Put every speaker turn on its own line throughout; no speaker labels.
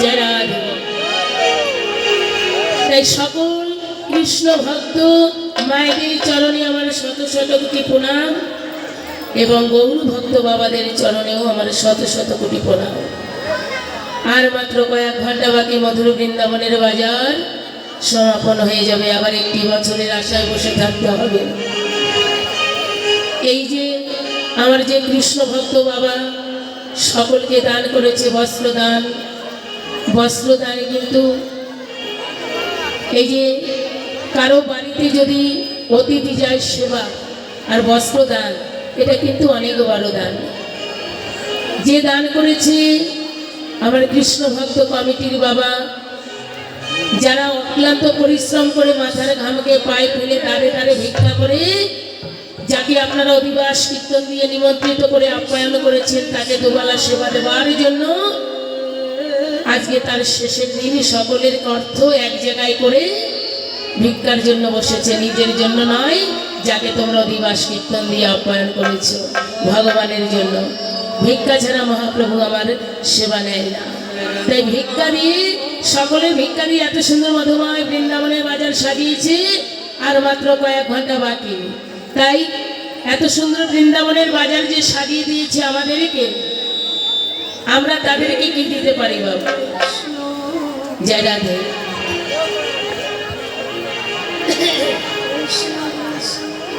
জয় রাধে তাই সকল কৃষ্ণ ভক্ত, মায়েদের চরণে আমার শত শত কোটি প্রণাম এবং গৌর ভক্ত বাবাদের চরণেও আমার শত শত কোটি প্রণাম। আর মাত্র কয়েক ঘণ্টা বাকি মধুর বৃন্দাবনের বাজার সমাপন হয়ে যাবে। আবার একটি বছরের আশায় বসে থাকতে হবে। এই যে আমার যে কৃষ্ণ ভক্ত বাবা, সকলকে দান করেছে বস্ত্রদান বস্ত্রদান কিন্তু এই যে কারও বাড়িতে যদি অতিথি যায় সেবা আর বস্ত্রদান এটা কিন্তু অনেক বড় দান। যে দান করেছে আমার কৃষ্ণ ভক্ত কমিটির বাবা, যারা অক্লান্ত পরিশ্রম করে মাথার ঘামকে পায়ে ফেলে তারে তারে ভিক্ষা করে, যাকে আপনারা অধিবাস কীর্তন দিয়ে নিমন্ত্রিত করে আপ্যায়ন করেছেন, তাকে দুবেলা সেবা দেওয়ার জন্য আজকে তার শেষের দিন, সকলের অর্থ এক জায়গায় করে ভিক্ষার জন্য বসেছে, নিজের জন্য নয়, যাকে তোমরা অধিবাস কীর্তন দিয়ে আপ্যায়ন করেছ, ভগবানের জন্য। ভিক্ষা ছাড়া মহাপ্রভু আমার সেবা নেয় না। তাই ভিক্ষা দিয়ে সকলে ভিক্ষা দিয়ে এত সুন্দর মধুময় বৃন্দাবনের বাজার সাজিয়েছে, আর মাত্র কয়েক ঘণ্টা বাকি। তাই এত সুন্দর বৃন্দাবনের বাজার যে সাজিয়ে দিয়েছে আমাদেরকে আমরা তাদেরকে কি দিতে পারি, বাবা?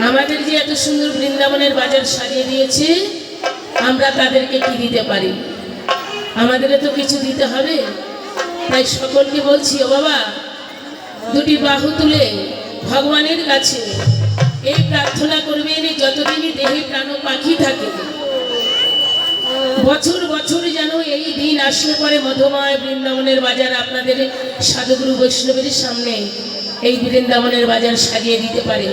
আমাদের যে এত সুন্দর বৃন্দাবনের বাজার সাজিয়ে দিয়েছে, আমরা তাদেরকে কি দিতে পারি? আমাদের তো কিছু দিতে হবে। তাই সকলকে বলছি, ও বাবা, দুটি বাহু তুলে ভগবানের কাছে এই প্রার্থনা করবেন যতদিনই দেহে প্রাণ পাখি থাকে বছর বছর যেন এই দিন আসলে পরে মধুময় বৃন্দাবনের বাজার আপনাদের সাধুগুরু বৈষ্ণবের সামনে এই বৃন্দাবনের বাজার সাজিয়ে দিতে পারে।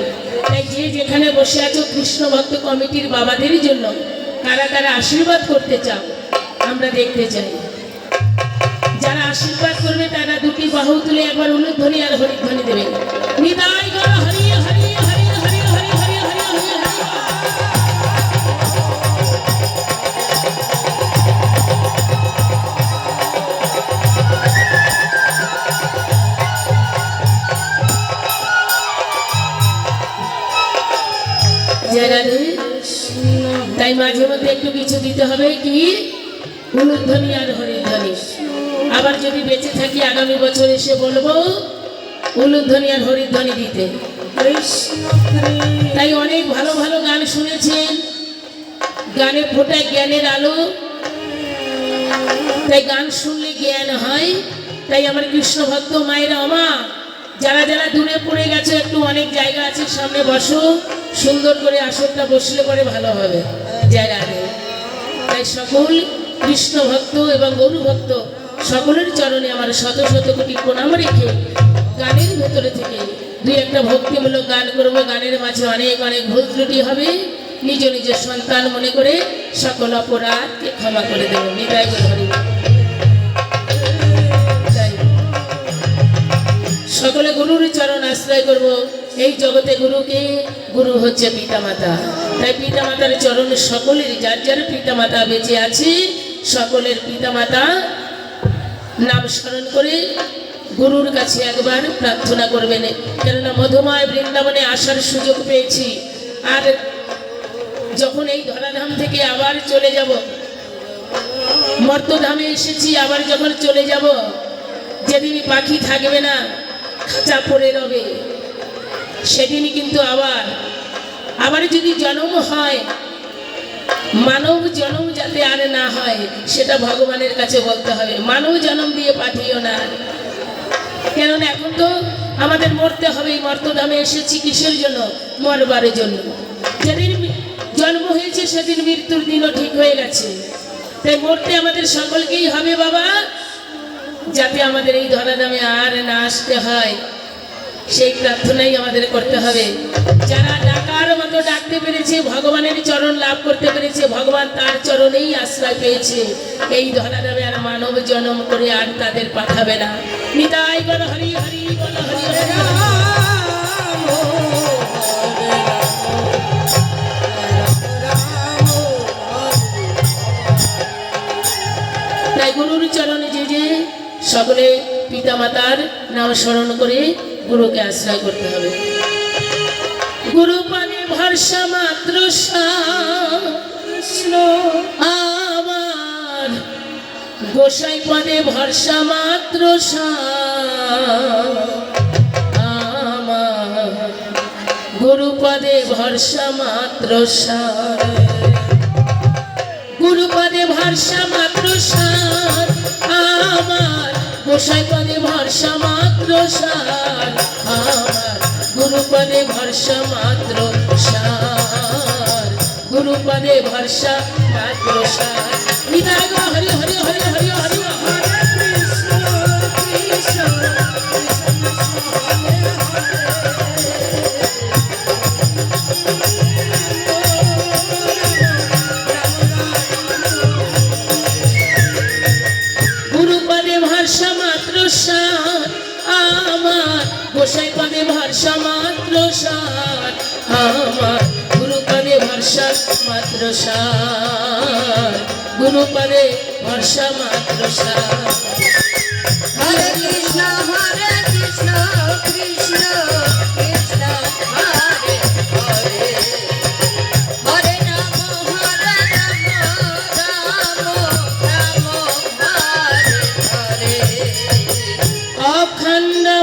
তাই যে যেখানে বসে আছো কৃষ্ণ ভক্ত কমিটির বাবাদের জন্য কারা কারা আশীর্বাদ করতে চাও, আমরা দেখতে চাই। যারা আশীর্বাদ করবে তারা দুটি বাহু তুলে একবার উলুধ্বনি আর হরিধ্বনি দেবে। নিতাই গো হরি। জায়গাতে তাই মাঝে মধ্যে একটু কিছু দিতে হবে কি? উলুধ্বনি আর হরিধ্বনি। আবার যদি বেঁচে থাকি, আগামী বছর এসে বলব, উলুধ্বনি আর হরিধ্বনি দিতে। তাই অনেক ভালো ভালো গান শুনেছেন। গানে ফোটায় জ্ঞানের আলো। তাই গান শুনলে জ্ঞান হয়। তাই আমার কৃষ্ণ ভক্ত মায়েরা অমা যারা যারা দূরে পড়ে গেছে, একটু অনেক জায়গা আছে, সামনে বসো। সুন্দর করে আসরটা বসলে পরে ভালো হবে। জয় রাধে তাই সকল কৃষ্ণ ভক্ত এবং গরু ভক্ত সকলের চরণে আমার শত শত কোটি প্রণাম রেখে গানের ভেতরে থেকে দুই একটা ভক্তিমূলক গান করব। গানের মাঝে অনেক অনেক ভুল ত্রুটি হবে। নিজ নিজের সন্তান মনে করে সকল অপরাধকে ক্ষমা করে দেবো। বিদায় করে সকলে গুরুর চরণ আশ্রয় করব। এই জগতে গুরুকে গুরু হচ্ছে পিতামাতা। তাই পিতামাতার চরণ সকলের, যার যার পিতামাতা বেঁচে আছে, সকলের পিতামাতা নাম স্মরণ করে গুরুর কাছে একবার প্রার্থনা করবেন। কেননা মধুময় বৃন্দাবনে আসার সুযোগ পেয়েছি। আর যখন এই ধরাধাম থেকে আবার চলে যাব, মর্তধামে এসেছি, আবার যখন চলে যাব, যেদিনই পাখি থাকবে না, খাঁচা পড়ে রবে। সেদিনই কিন্তু আবার আবার যদি জন্ম হয়, মানব জন্ম যাতে আর না হয়, সেটা ভগবানের কাছে বলতে হবে। মানব জন্ম দিয়ে পাঠিও না। কেননা এখন তো আমাদের মরতে হবে, এই এসেছি কিসের জন্য? মরবার জন্য। যেদিন জন্ম হয়েছে, সেদিন মৃত্যুর দিনও ঠিক হয়ে গেছে। তাই মরতে আমাদের সকলকেই হবে বাবা, যাতে আমাদের এই ধরাধামে আর না আসতে হয়। সেই প্রার্থনাই আমাদের করতে হবে। যারা ডাকার মতো ডাকতে পেরেছে ভগবানের চরণ লাভ করতে পেরেছে ভগবান তার চরণেই আশ্রয় পেয়েছে। এই ধরাধামে আর মানব জন্ম করে আর তাদের পাঠাবে না। নিতাই বল হরি হরি বল হরি হরি। তাই গুরুর চরণে যে যে সকলে পিতামাতার নাম স্মরণ করে গুরুকে আশ্রয় করতে হবে। গুরু পানে ভরসা মাত্র আমার। গোসাই পদে ভরসা মাত্র আমার। গুরু ভরসা মাত্র গুরু পদে ভরসা মাত্র সার আমার। পদে ভরসা মাত্র সার। আমার গুরু ভরসা মাত্র সার। গুরু ভরসা মাত্র সার। হরি হরি হরি হরি, হরে আমার গুরু পদে ভরসা মাত্র সার। গুরু পদে ভরসা মাত্র
হরে কৃষ্ণ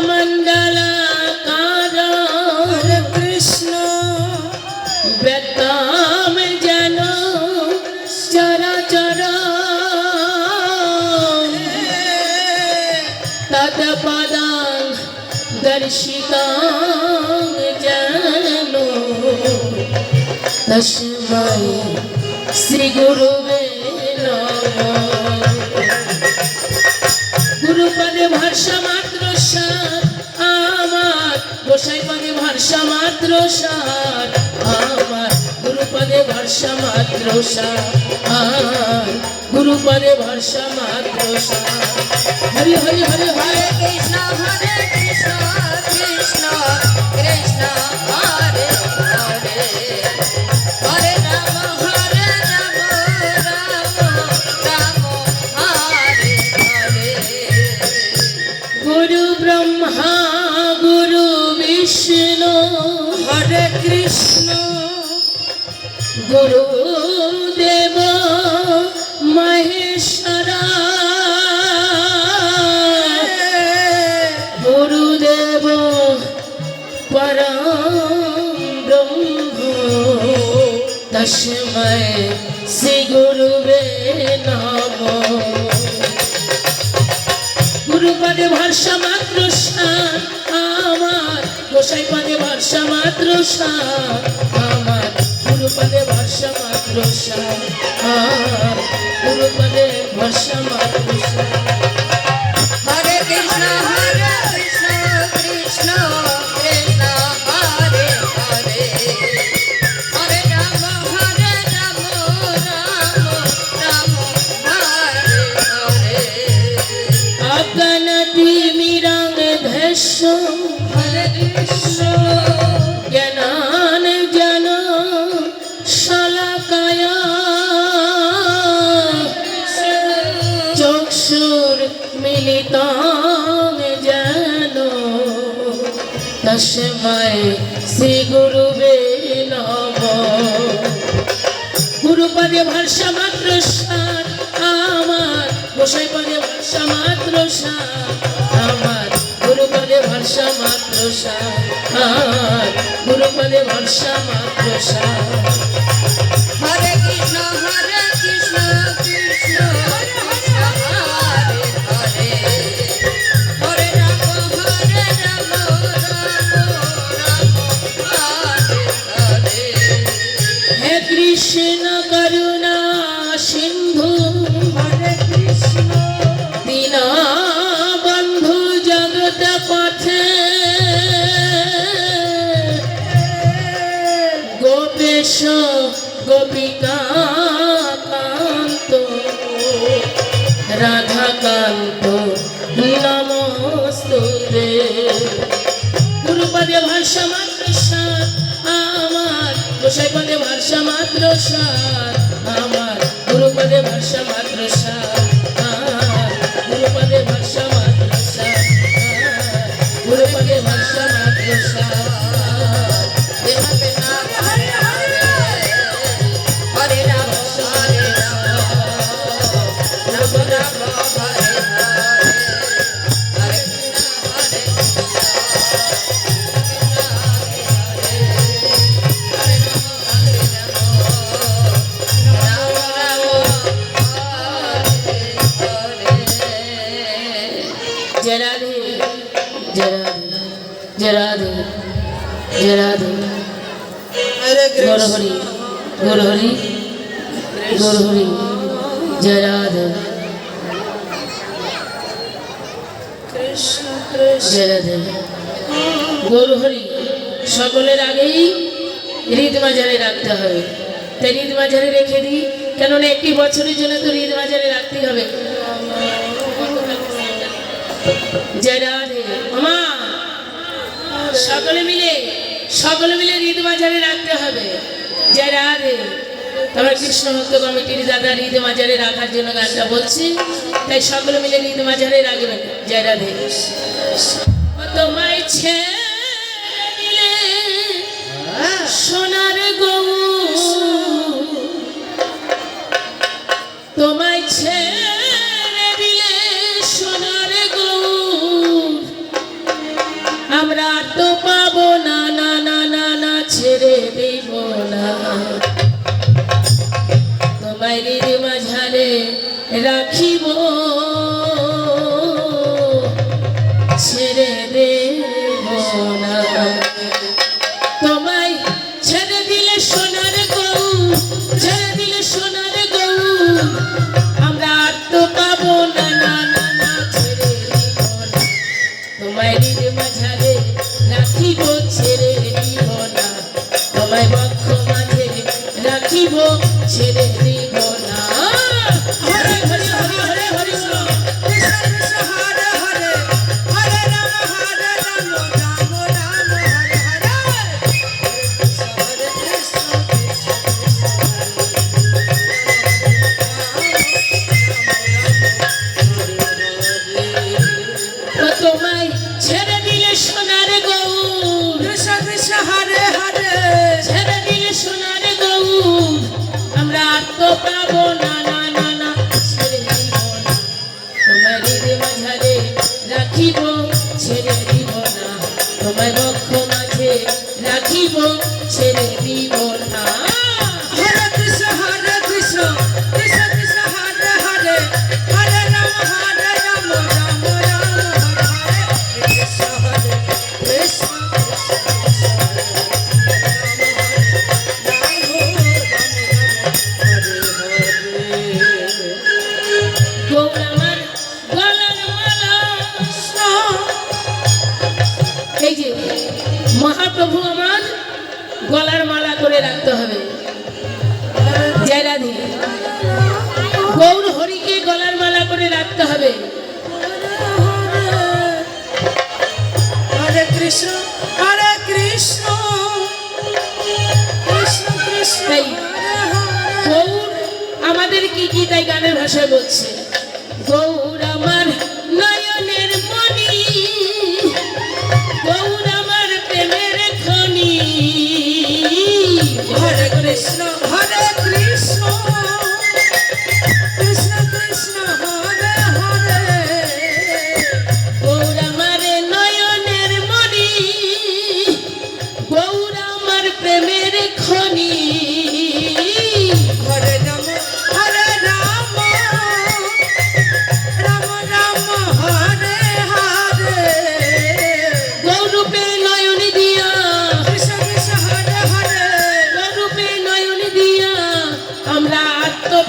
মণ্ডলাকার দর্শিতাং যেন তস্मै শ্রী গুরুবে গুরু পদে মাত্র সার আমার পদে ভরসা মাত্র সার আমার গুরু মাত্র আমার গুরু পদে ভরসা মাত্র সার হরি হরি হরি হরে
কৃষ্ণ হরে কৃষ্ণ
ব্রহ্মা গুরু বিষ্ণু,
হরে কৃষ্ণ।
গুরু দেব মহেশ্বরা। গুরুদেব পরম ব্রহ্ম। তস্মৈ শ্রী গুরুবে নমঃ। পদে ভরসা মাত্র আমার গোসাই পাদে ভরসা মাত্র আমার গুরু পাদে ভরসা মাত্র আমার গুরু পাদে ভরসা মাত্র তস্মৈ শ্রী গুরুবে নম গুরু পদে ভরসা মাত্র সার, আমার গোসাই পদে ভাষা মাত্র সার, আমার গুরু ভাষা মাত্র সার, আমার গুরু ভাষা মাত্র সার। মাত্র সাত আমার গোসাই পদে ভারসা মাত্র সাত আমার जय राधे जय राधे जय राधे जय राधे
हरे
गौर हरि गौर हरि गौर हरि जय राधे
कृष्ण कृष्ण
জয় রাধে গৌর হরি সকলের আগেই হৃদ মাঝারে রাখতে হবে তাই হৃদ মাঝারে রেখে দিই কেননা একটি বছরের জন্য তো হৃদ মাঝারে রাখতেই হবে আমা সকলে মিলে সকলে মিলে হৃদ মাঝারে রাখতে হবে। জয় রাধে। তোমার কৃষ্ণ ভক্ত কমিটির দাদা হৃদ মাঝারে রাখার জন্য গানটা বলছি তাই সকলে মিলে হৃদ মাঝারে রাখবেন। জয় রাধে। তোমায় ছেড়ে দিলে সোনার গৌ হৃদ মাঝারে রাখিব। ছেড়ে তোমায় ছেড়ে দিলে সোনার গৌ ছেড়ে দিলে সোনার গৌ আমরা আর তো পাবো না না না ছেড়ে দিব না। তোমায় মাঝারে রাখিব, ছেড়ে দিব না। তোমায় বক্ষ মাঝে রাখিব, ছেড়ে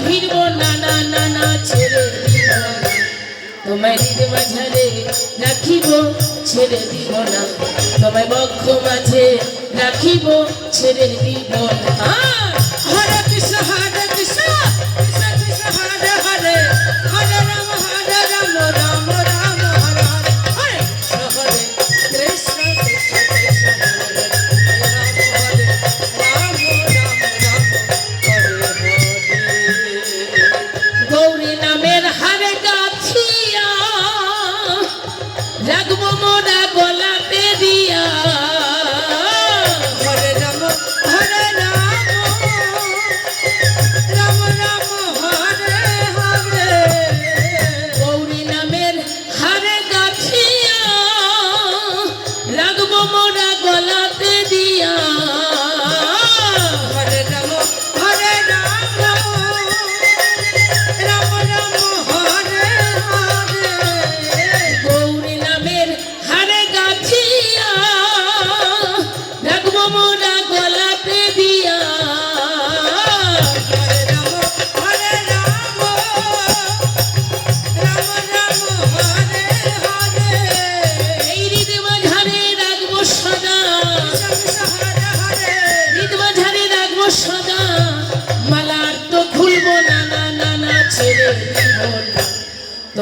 ফিরব না না না না, ছেড়ে দিব না। তোমায় হৃদয় মাঝারে রাখিব, ছেড়ে দিব না। তোমায় বক্ষ মাঝে রাখিব, ছেড়ে দিব না।
হরে কৃষ্ণ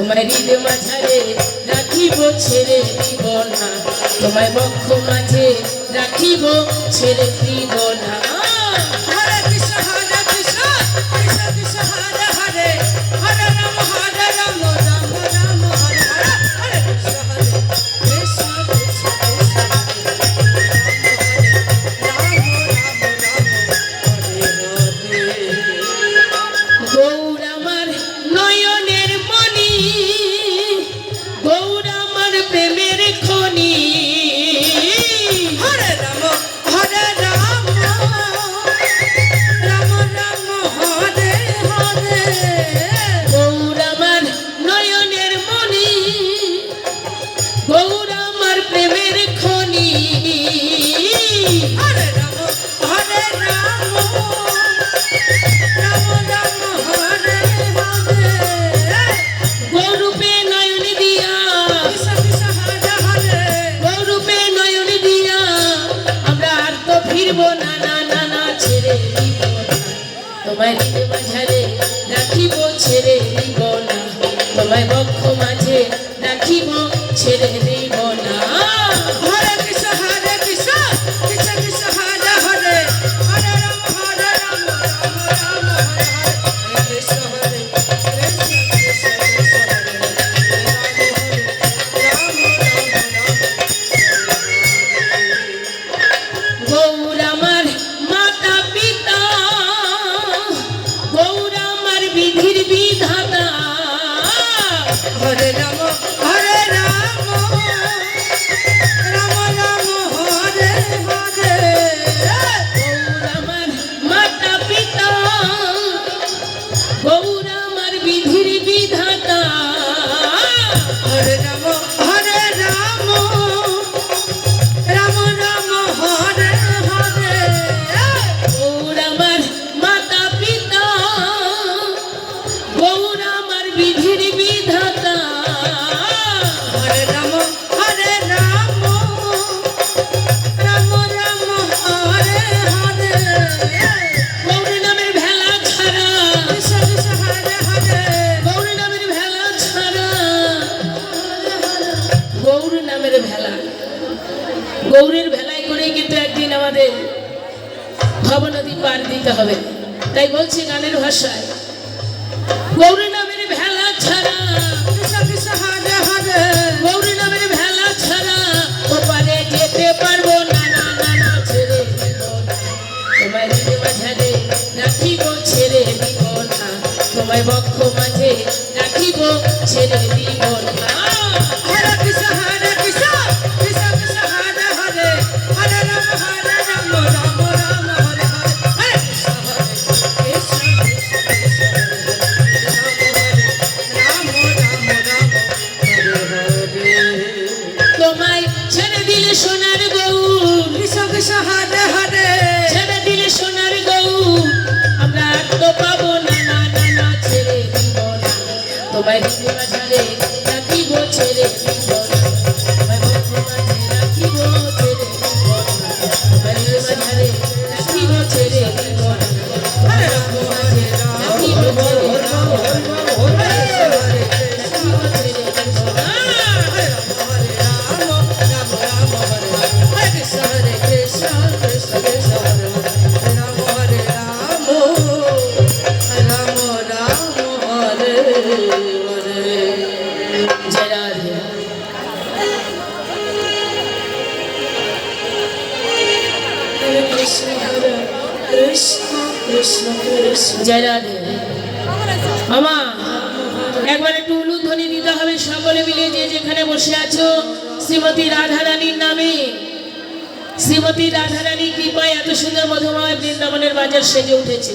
তোমারই দেওয়া ছাড়ে রাখিব ছেড়ে দিব না। তোমায় বক্ষ মাঝে রাখিব ছেড়ে দিব না। শ্রীমতী রাধারানী কৃপায় এত সুন্দর মধুময় বৃন্দাবনের বাজার সেজে উঠেছে।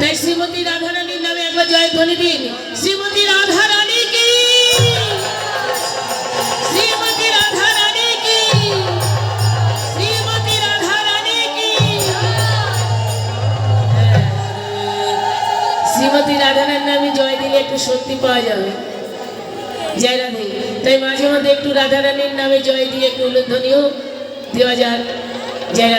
তাই শ্রীমতী রাধারানীর নামে একবার জয় ধ্বনি দিন। শ্রীমতী রাধারানী কি? শ্রীমতী রাধারানী কি? শ্রীমতী রাধারানী কি? শ্রীমতী রাধারানীর নামে জয় দিলে একটু শক্তি পাওয়া যাবে। জয় রাধে। তাই মাঝে মধ্যে একটু রাধারানীর নামে জয় দিয়ে একটু উল্লধ্বনিও দেওয়া যাক জয়